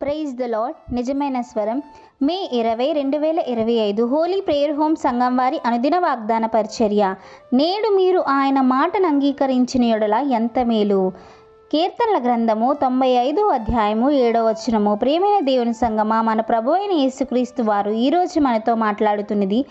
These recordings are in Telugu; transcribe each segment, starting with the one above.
ప్రైజ్ ద లాడ్ నిజమైన స్వరం. మే ఇరవై రెండు వేల ఇరవై ఐదు హోలీ ప్రేయర్ హోమ్ సంఘం వారి అనుదిన వాగ్దాన పరిచర్య. నేడు మీరు ఆయన మాటను అంగీకరించిన ఎడల ఎంత మేలు. కీర్తనల గ్రంథము తొంభై ఐదో అధ్యాయము ఏడో వచనము. ప్రేమైన దేవుని సంగమా మన ప్రభు అయిన యేసుక్రీస్తు వారు ఈరోజు మనతో మాట్లాడుతున్నది.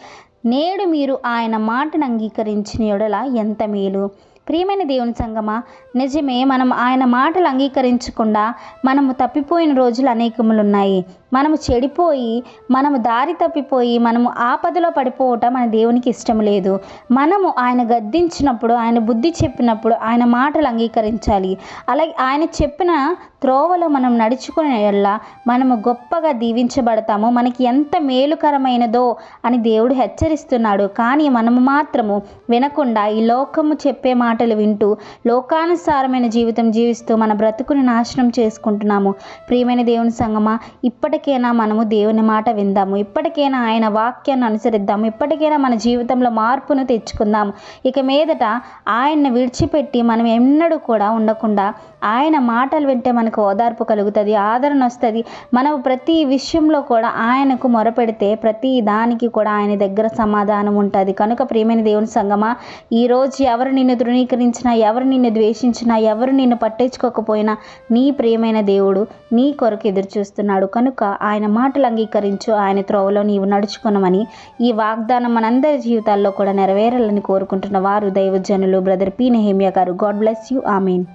నేడు మీరు ఆయన మాటను అంగీకరించిన యెడల ఎంత మేలు. ప్రియమైన దేవుని సంగమా నిజమే మనం ఆయన మాటలు అంగీకరించకుండా మనము తప్పిపోయిన రోజులు అనేకములు ఉన్నాయి మనము చెడిపోయి మనము దారి తప్పిపోయి మనము ఆపదలో పడిపోవటం మన దేవునికి ఇష్టం లేదు. మనము ఆయన గద్దించినప్పుడు ఆయన బుద్ధి చెప్పినప్పుడు ఆయన మాటలు అంగీకరించాలి. అలాగే ఆయన చెప్పిన త్రోవలో మనం నడుచుకునే వల్ల మనము గొప్పగా దీవించబడతాము. మనకి ఎంత మేలుకరమైనదో అని దేవుడు హెచ్చరిస్తున్నాడు. కానీ మనము మాత్రము వినకుండా ఈ లోకము చెప్పే మాట మాటలు వింటూ లోకానుసారమైన జీవితం జీవిస్తూ మన బ్రతుకుని నాశనం చేసుకుంటున్నాము. ప్రియమైన దేవుని సంగమా ఇప్పటికైనా మనము దేవుని మాట విందాము. ఇప్పటికైనా ఆయన వాక్యాన్ని అనుసరిద్దాము. ఇప్పటికైనా మన జీవితంలో మార్పును తెచ్చుకుందాము. ఇక మీదట ఆయన్ని విడిచిపెట్టి మనం ఎన్నడూ కూడా ఉండకుండా ఆయన మాటలు వింటే మనకు ఓదార్పు కలుగుతుంది ఆదరణ వస్తుంది. మనం ప్రతి విషయంలో కూడా ఆయనకు మొరపెడితే ప్రతి దానికి కూడా ఆయన దగ్గర సమాధానం ఉంటుంది. కనుక ప్రియమైన దేవుని సంగమా ఈరోజు ఎవరు నిన్ను ధృవీకరించినా ఎవరు నిన్ను ద్వేషించినా ఎవరు నిన్ను పట్టించుకోకపోయినా నీ ప్రియమైన దేవుడు నీ కొరకు ఎదురు చూస్తున్నాడు కనుక ఆయన మాటలు అంగీకరించు ఆయన త్రోవలో నీవు నడుచుకునమని ఈ వాగ్దానం మనందరి జీవితాల్లో కూడా నెరవేరాలని కోరుకుంటున్న వారు దైవజనులు brother P. Nehemiah garu. God bless you. Amen.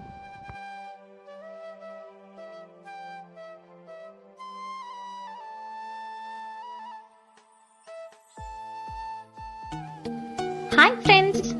Hi friends.